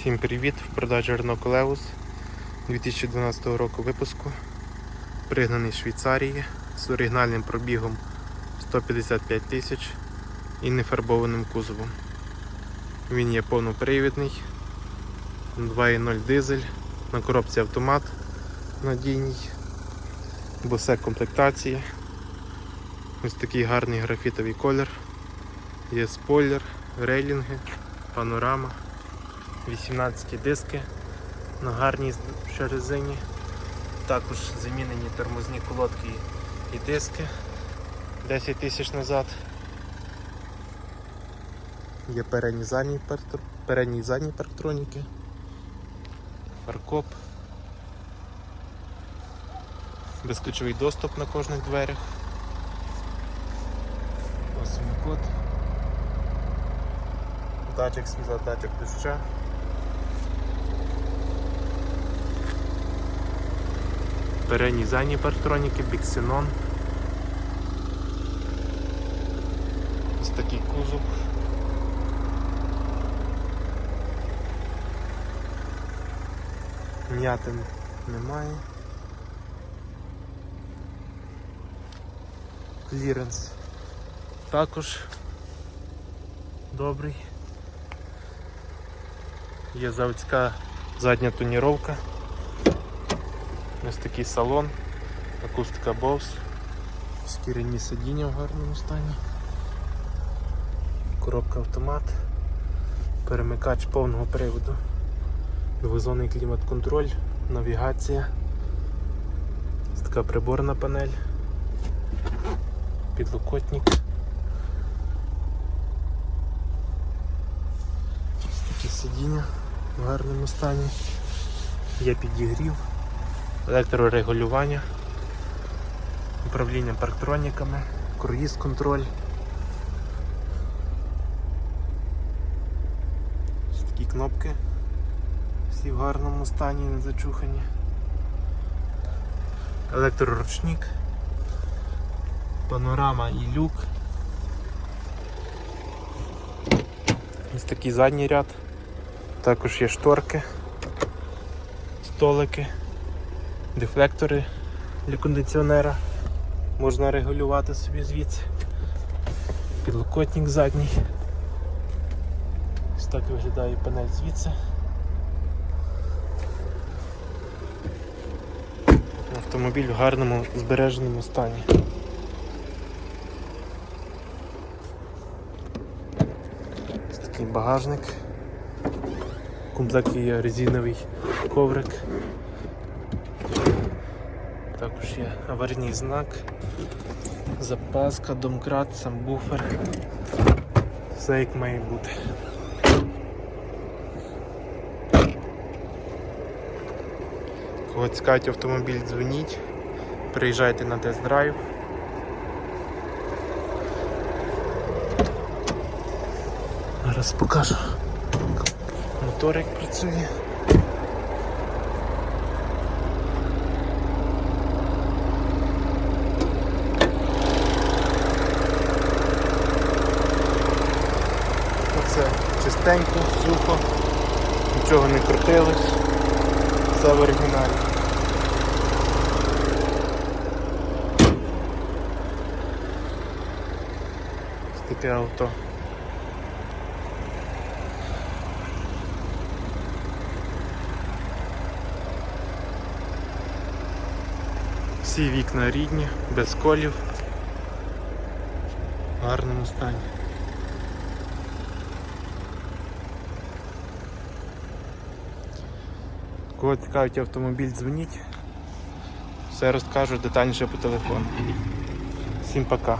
Всім привіт! В продажі Renault Coleus 2012 року випуску. Пригнаний з Швейцарії з оригінальним пробігом 155 тисяч і нефарбованим кузовом. Він є повнопривідний, 2.0 дизель, на коробці автомат надійній, босе комплектації. Ось такий гарний графітовий колір. Є спойлер, рейлінги, панорама. 18 диски на гарній ще резині. Також замінені тормозні колодки і диски 10 тисяч назад. Є передні задні, передні задні парктроніки, фаркоп, безключовий доступ на кожних дверях. Ось код. Датчик світла, датчик доща. Передні задні партроніки, біксенон. Ось такий кузов. М'ятин немає. Кліренс також добрий. Є заводська задня тоніровка. Ось такий салон, акустика Bose, шкіряні сидіння в гарному стані, коробка автомат, перемикач повного приводу, двозонний клімат-контроль, навігація, ось така приборна панель, підлокотник. Ось такі сидіння в гарному стані, є підігрів електрорегулювання, управління парктроніками, круїз контроль. Ось такі кнопки, всі в гарному стані, не зачухані. Електроручник, панорама і люк. Ось такий задній ряд, також є шторки, столики дефлектори для кондиціонера. Можна регулювати собі звідси. Підлокотник задній. Ось так виглядає панель звідси. Автомобіль в гарному збереженому стані. Ось такий багажник. В комплекті є резиновий коврик. Також є аварійний знак, запаска, домкрат, сам буфер. Все як має бути. Кого цікавить автомобіль, дзвоніть, приїжджайте на тест-драйв. Зараз покажу. Мотор як працює. Чистенько, сухо, нічого не крутилось, все в оригіналі. Ось таке авто. Всі вікна рідні, без колів, в гарному стані. Кого цікавить автомобіль, дзвоніть. Все розкажу детальніше по телефону. Всім пока.